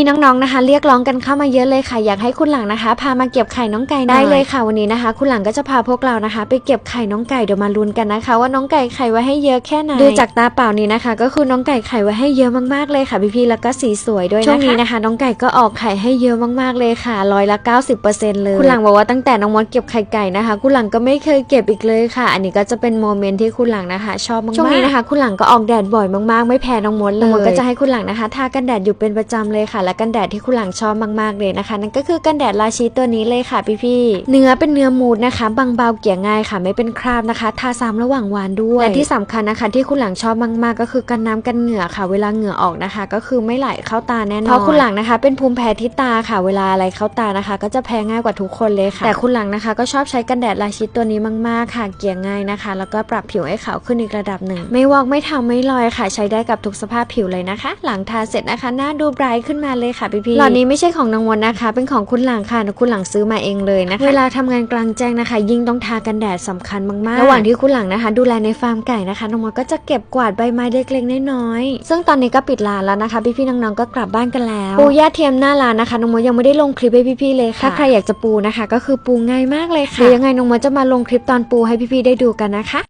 มีน้องๆนะคะ เรียกร้องกันเข้ามาเยอะเลยค่ะอยากให้คุณหลังนะคะ พามาเก็บไข่น้องไก่หน่อยได้เลยค่ะวันนี้นะคะ คุณหลังก็จะพาพวกเรานะคะ ไปเก็บไข่น้องไก่เดี๋ยวมาลุ้นกันนะคะ ว่าน้องไก่ไข่ไว้ให้เยอะแค่ไหนดูจากตาเปล่านี้นะคะ ก็คือน้องไก่ไข่ไว้ให้เยอะมากๆเลยค่ะพี่ๆแล้วก็สีสวยด้วยนะคะช่วงนี้นะคะ น้องไก่ก็ออกไข่ให้เยอะมากๆเลยค่ะร้อยละ 90%เลยคุณหลังบอกว่าตั้งแต่น้องมดเก็บไข่ไก่นะคะ คุณหลังก็ไม่เคยเก็บอีกเลยค่ะ อันนี้ก็จะเป็นโมเมนต์ที่คุณหลังนะคะ ชอบมากๆช่วงนี้นะคะ คุณหลังก็ออกแดดบ่อยมากๆ ไม่แพ้น้องมดเลยน้องมดก็จะให้คุณหลังนะคะทากันแดดอยู่เป็นประจำเลยค่ะและกันแดดที่คุณหลังชอบมากๆเลยนะคะ นั่นก็คือกันแดดราชีตัวนี้เลยค่ะพี่ๆเนื้อเป็นเนื้อมูดนะคะ บางเบาเกี่ยง่ายค่ะ ไม่เป็นคราบนะคะทาซ้ำระหว่างวันด้วยและที่สำคัญนะคะ ที่คุณหลังชอบมากๆ ก็คือกันน้ำกันเหงื่อค่ะ เวลาเหงื่อออกนะคะ ก็คือไม่ไหลเข้าตาแน่นอนเพราะคุณหลังนะคะ เป็นภูมิแพ้ที่ตาค่ะ เวลาอะไรเข้าตานะคะ ก็จะแพ้ง่ายกว่าทุกคนเลยค่ะ แต่คุณหลังนะคะ ก็ชอบใช้กันแดดราชิตตัวนี้มากๆค่ะ เกี่ยง่ายนะคะ แล้วก็ปรับผิวให้ขาวขึ้นอีกระดับหนึ่ง ไม่วอกไม่ทำไม่ลอยค่ะ ใช้ได้กับทุกสภาพผิวเลยนะคะ หลังทาเสร็จนะคะหน้าดูไบรท์ขึ้นมาเลยค่ะพี่ๆหลอดนี้ไม่ใช่ของนางวนนะคะ เป็นของคุณหลังค่ะคุณหลังซื้อมาเองเลยนะคะ เวลาทำงานกลางแจ้งนะคะ ยิ่งต้องทากันแดดสำคัญมากๆ ระหว่างที่คุณหลังนะคะ ดูแลในฟาร์มไก่นะคะน้องมดก็จะเก็บกวาดใบไม้เล็กๆน้อยๆซึ่งตอนนี้ก็ปิดร้านแล้วนะคะพี่ๆน้องๆก็กลับบ้านกันแล้ว ปูย่าเทียมหน้าร้านนะคะน้องมดยังไม่ได้ลงคลิปให้พี่ๆเลยค่ะถ้าใครอยากจะปูนะคะ ก็คือปูง่ายมากเลยค่ะเดี๋ยวยังไงน้องมดจะมาลงคลิปตอนปูให้พี่ๆได้ดูกันนะคะ